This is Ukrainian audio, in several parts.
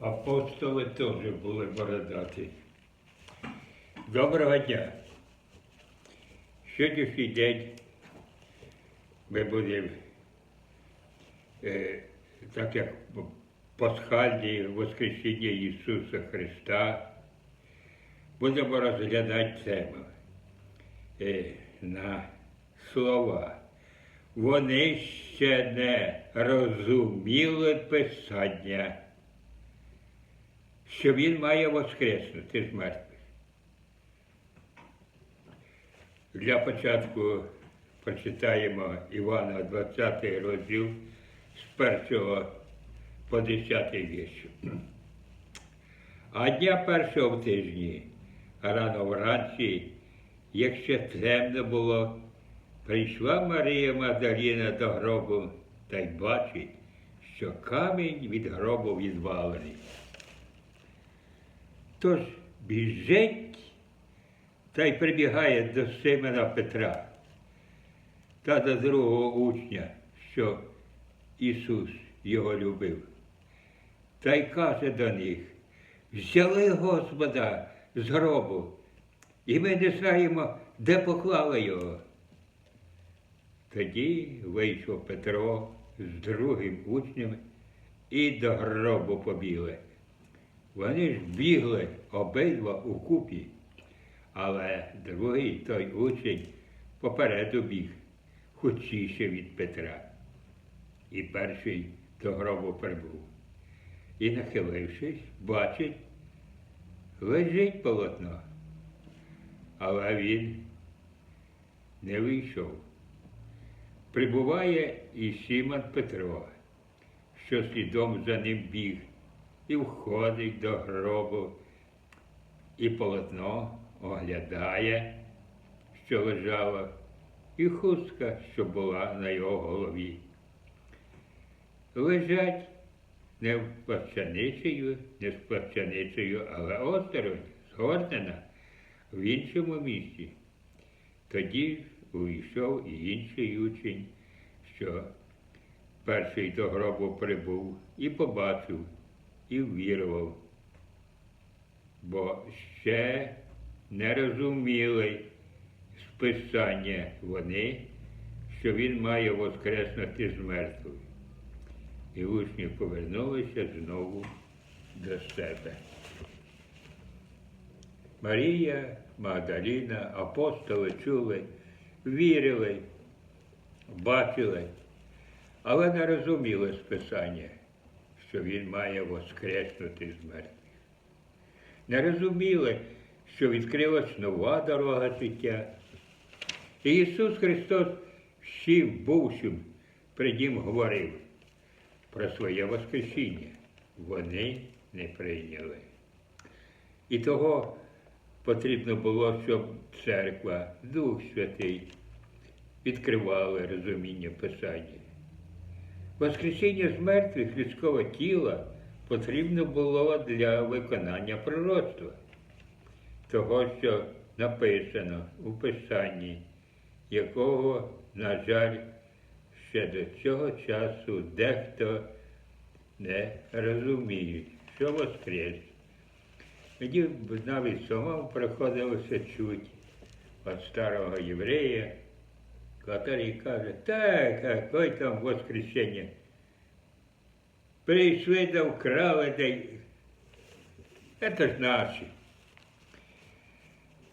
Апостоли теж були бородаті. Доброго дня. Сьогоднішній день ми будемо, е, так як пасхальні Воскресіння Ісуса Христа, будемо розглядати тему е, на слова. Вони ще не розуміли Писання, що Він має воскреснути з мертвих. Для початку прочитаємо Івана 20 розділ з 1 по 10 вірш. А дня першого в тижні, рано вранці, як ще темно було, прийшла Марія Магдаліна до гробу та й бачить, що камінь від гробу відвалений. Тож біжить та й прибігає до Симона Петра та до другого учня, що Ісус його любив. Та й каже до них, взяли Господа з гробу, і ми не знаємо, де поклали його. Тоді вийшов Петро з другим учнем і до гробу побігли. Вони ж бігли обидва у купі, але другий той учень попереду біг, хутчіше від Петра. І перший до гробу прибув. І, нахилившись, бачить, лежить полотно. Але він не вийшов. Прибуває і Сімон Петро, що слідом за ним біг, і входить до гробу, і полотно оглядає, що лежало, і хустка, що була на його голові. Лежать не в плащаницею, не з плащаницею, але осторонь, згорнена в іншому місці. Тоді увійшов і інший учень, що перший до гробу прибув і побачив, і ввірував, бо ще не розуміли з Писання вони, що він має воскреснути з мертвих. І учні повернулися знову до себе. Марія, Магдаліна, апостоли чули, вірили, бачили, але не розуміли з Писання, що Він має воскреснути з мертвих. Не розуміли, що відкрилась нова дорога життя. І Ісус Христос всім бувшим при нім говорив про своє Воскресіння. Вони не прийняли. І того потрібно було, щоб церква, Дух Святий відкривали розуміння Писання. Воскресіння з мертвих людського тіла потрібно було для виконання пророцтва, того, що написано у Писанні, якого, на жаль, ще до цього часу дехто не розуміє, що воскрес. Мені навіть самому приходилося чути від старого єврея, який каже, так, какое там воскресіння. Прийшли да вкрали, да. Це ж наші.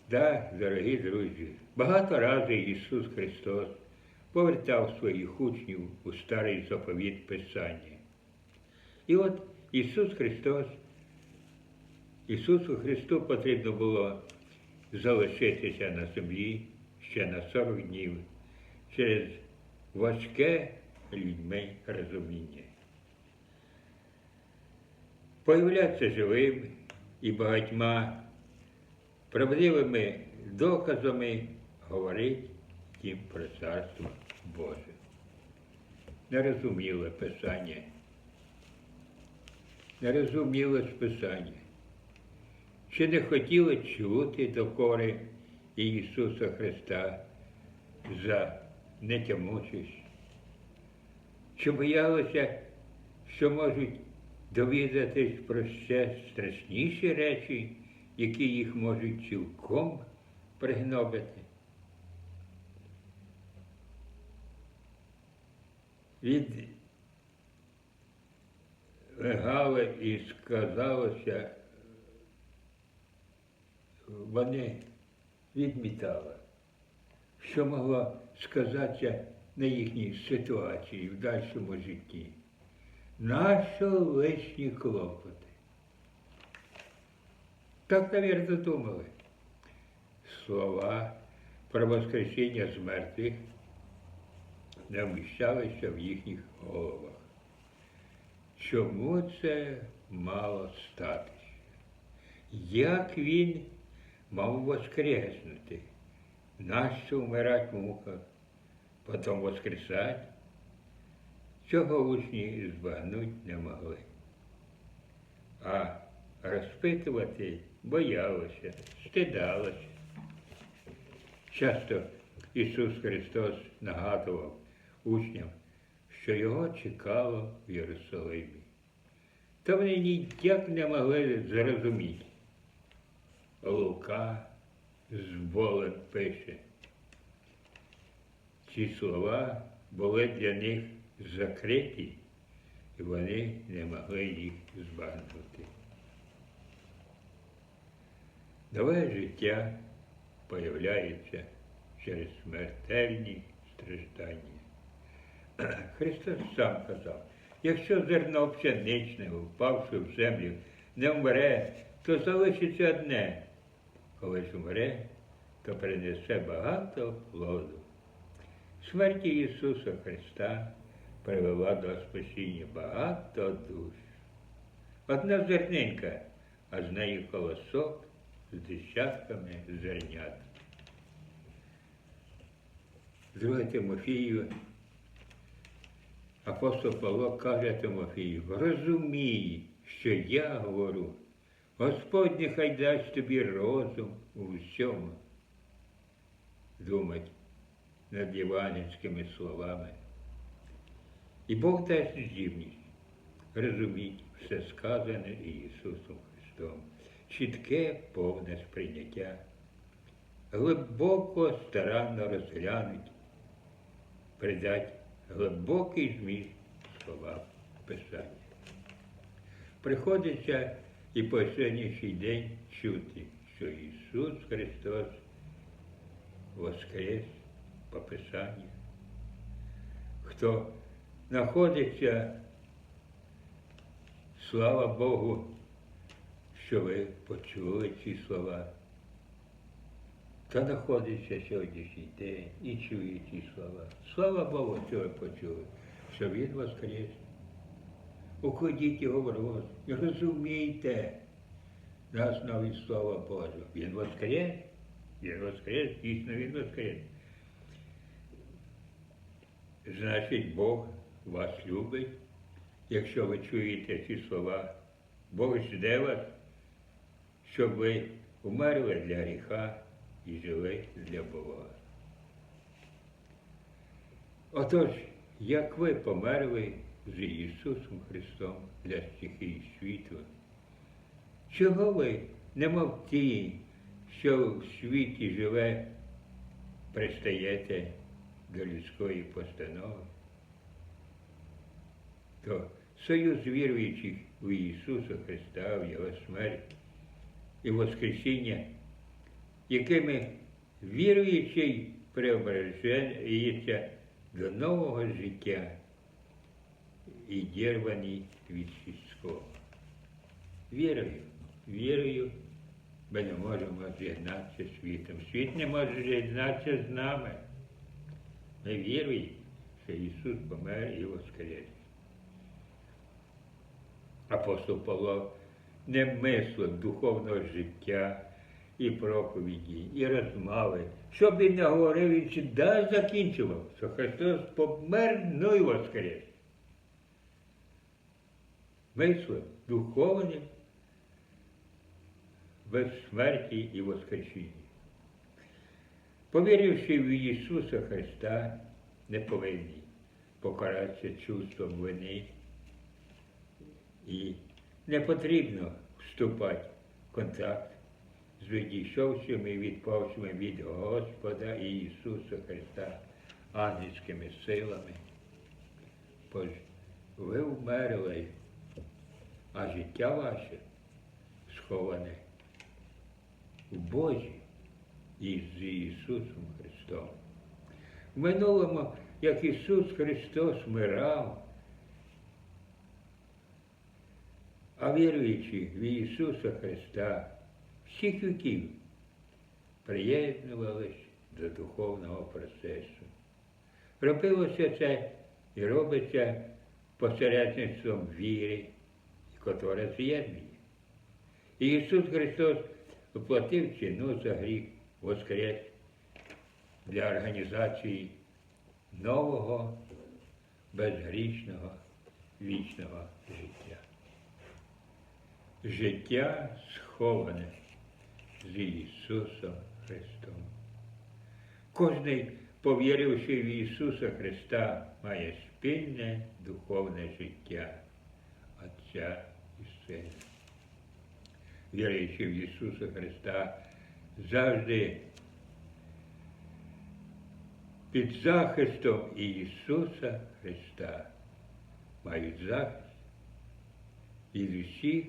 Да, дорогі друзі, багато разів Ісус Христос повертав своїх учнів у старий заповіт Писання. І от Ісус Христос, Ісусу Христу потрібно було залишитися на землі ще на 40 днів через важке людьми розуміння. Появлятися живим і багатьма правдивими доказами говорить їм про царство Боже. Не розуміли Писання. Не розуміли з Чи не хотіли чути докори Ісуса Христа за нетямучість? Чи боялися, що можуть довідатись про ще страшніші речі, які їх можуть цілком пригнобити. Від легали і сказалося, вони відмітали, що могло сказатися на їхній ситуації в дальшому житті. Нащо лишні клопоти? Так, навірно, думали. Слова про воскресіння з мертвих не вміщалися в їхніх головах. Чому це мало статися? Як він мав воскреснути? Нащо вмирать в муках, потім воскресать? Цього учні збагнуть не могли. А розпитувати боялися, стидалися. Часто Ісус Христос нагадував учням, що його чекало в Єрусалимі. Та вони ніяк не могли зрозуміти. Лука з пише. Ці слова були для них закриті, і вони не могли їх збагнути. Нове життя появляється через смертельні страждання. Христос сам казав, якщо зерно пшеничне, впавши в землю, не вмре, то залишиться одне. Коли ж вмре, то принесе багато плоду. Смерть Ісуса Христа привела до спасіння багато душ. Одна зернинка, а з нею колосок з десятками зернят. Друге Тимофію, апостол Павло каже Тимофію, розумій, що я говорю, Господь нехай дасть тобі розум у всьому. Думать над євангельськими словами. І Бог дасть здібність розуміти все сказане Ісусом Христом, чітке повне сприйняття, глибоко старанно розглянуть, придать глибокий зміст слова Писання. Приходиться і по сьогоднішній день чути, що Ісус Христос воскрес по Писанню. Хто знаходиться, слава Богу, що ви почули ці слова. Та знаходиться сьогоднішній день і чує ці слова. Слава Богу, що ви почули, що Він воскрес. Укладіть його і розумійте на основі Слова Божого. Він воскрес, він воскрес, дійсно він воскрес. Значить, Бог вас любить, якщо ви чуєте ці слова. Бог жде вас, щоб ви умерли для гріха і жили для Бога. Отож, як ви померли з Ісусом Христом для стихій світу, чого ви, немов ті, що в світі живе, пристаєте до людської постанови, то союз віруючих в Ісуса Христа, в Його смерть і Воскресіння, якими віруючий преображається до нового життя і дірваний від сільського. Вірою, вірою ми не можемо з'єднатися з світом. Світ не може з'єднатися з нами. Ми віруємо, що Ісус помер і воскрес. Апостол Павло не мислив духовного життя і проповіді, і розмови. Щоб він не говорив, він завжди закінчував, що Христос помер, ну і воскрес. Мислив духовним без смерті і воскресіння. Повіривши в Ісуса Христа, не повинні покаратися чувством вини І не потрібно вступати в контакт з відійшовшими і відпавшими від Господа і Ісуса Христа ангельськими силами. Бо ви вмерли, а життя ваше сховане в Божі і з Ісусом Христом. В минулому, як Ісус Христос вмирав, а віруючи в Ісуса Христа всіх віків приєднувалися до духовного процесу. Робилося це і робиться посередництвом віри, котра з'єднує. І Ісус Христос оплатив ціну за гріх воскрес для організації нового, безгрішного, вічного життя. Життя сховане з Ісусом Христом. Кожний, повіривши в Ісуса Христа, має спільне духовне життя Отця і Віруючи в Ісуса Христа, завжди під захистом Ісуса Христа мають захист від усіх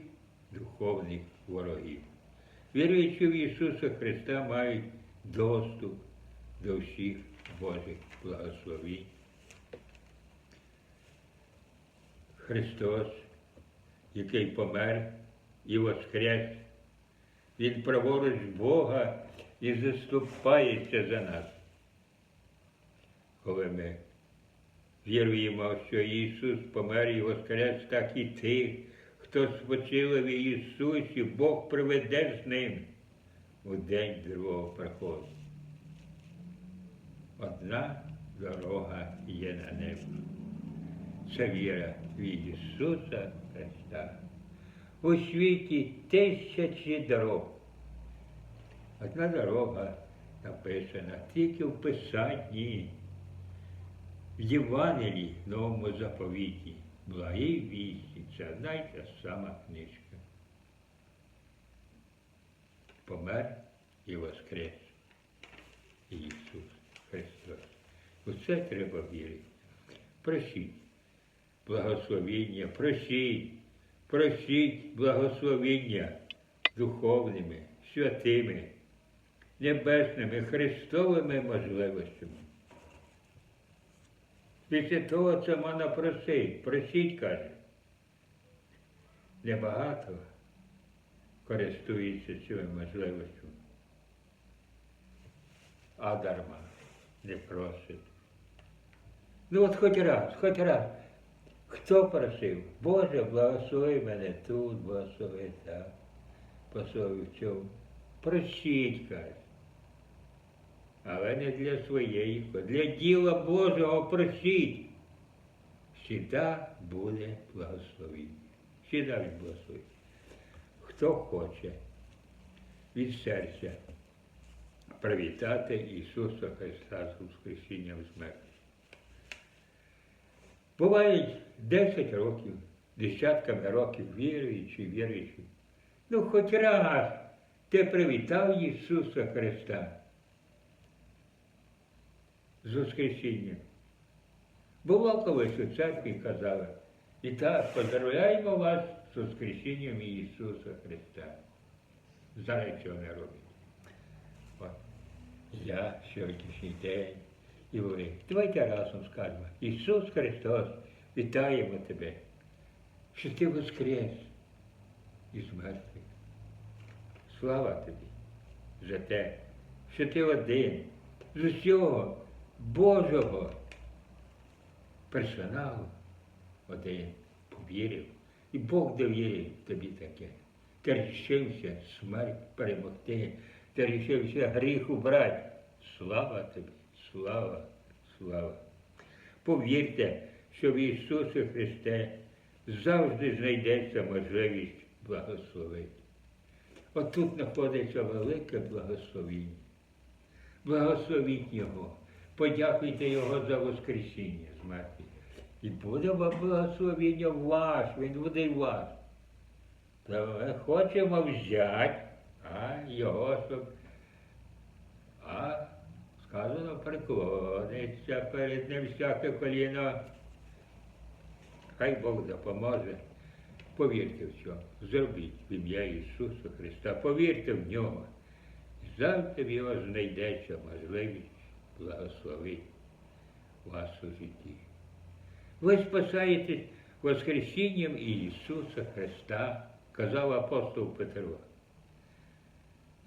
духовних ворогів. Віруючи в Ісуса Христа мають доступ до всіх Божих благословень. Христос, який помер і воскрес, Він праворуч Бога і заступається за нас. Коли ми віруємо, що Ісус помер і воскрес, так і тих, хто спочили в Ісусі, Бог приведе з ним у день другого приходу. Одна дорога є на небо. Це віра в Ісуса Христа. У світі тисячі дорог. Одна дорога написана тільки в Писанні, в Євангелії, в новому заповіті. Благій вісті, це одна й та сама книжка. Помер і воскрес Ісус Христос. У це треба вірити. Просіть благословіння, просіть, просіть благословіння духовними, святими, небесними, Христовими можливостями. Після того це можна просить. Просіть, каже. Небагато користується цією можливістю. А дарма не просить. Ну от хоч раз, хоч раз. Хто просив? Боже, благослови мене тут, благослови так, благослови в цьому. Просіть, каже. Але не для своєї, для діла Божого просіть. Всіда буде благословіння. Всіда він благословить. Хто хоче від серця привітати Ісуса Христа з Воскресінням смерті. Бувають 10 років, десятками років віруючи, віруючи. Ну, хоч раз ти привітав Ісуса Христа з Воскресінням. Було колись у церкві казали, і так, поздравляємо вас з Воскресінням Ісуса Христа. Зараз цього не робить. Я сьогоднішній день і ви. Давайте разом скажемо. Ісус Христос, вітаємо тебе, що ти воскрес із мертвих. Слава тобі за те, що ти один з усього Божого персоналу один повірив. І Бог довірив тобі таке. Ти рішився смерть перемогти, ти рішився гріх убрати. Слава тобі, слава, слава. Повірте, що в Ісусі Христе завжди знайдеться можливість благословити. Отут знаходиться велике благословіння. Благословіть Його, подякуйте Його за Воскресіння з мертвих. І буде вам благословення ваш, він буде й ваш. Та ми хочемо взяти, а його, щоб а сказано приклониться перед ним всяке коліно. Хай Бог допоможе. Повірте в цьому. Зробіть в ім'я Ісуса Христа. Повірте в нього. Завжди в його знайдеться можливість благословити вас у житті. Ви спасаєтесь Воскресінням Ісуса Христа, казав апостол Петро.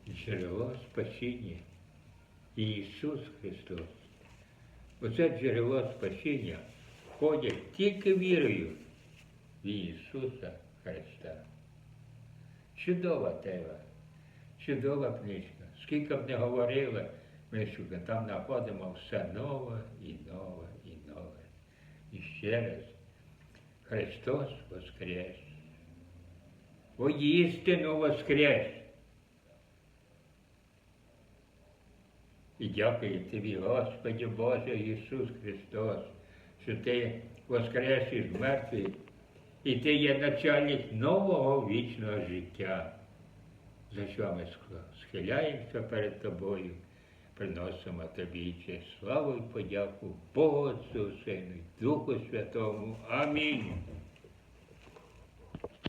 Джерело спасіння Ісус Христос. Оце джерело спасіння входять тільки вірою в Ісуса Христа. Чудова тема, чудова книжка. Скільки б не говорили, ми що там знаходимо все нове і нове і нове. І ще раз, Христос Воскрес. Воістину Воскрес. І дякую тобі, Господи Боже Ісус Христос, що Ти воскрес із мертвих, і Ти є начальник нового вічного життя. За що ми схиляємося перед Тобою, приносимо Тобі честь, славу і подяку Богу Отцю, Сину, Духу Святому. Амінь.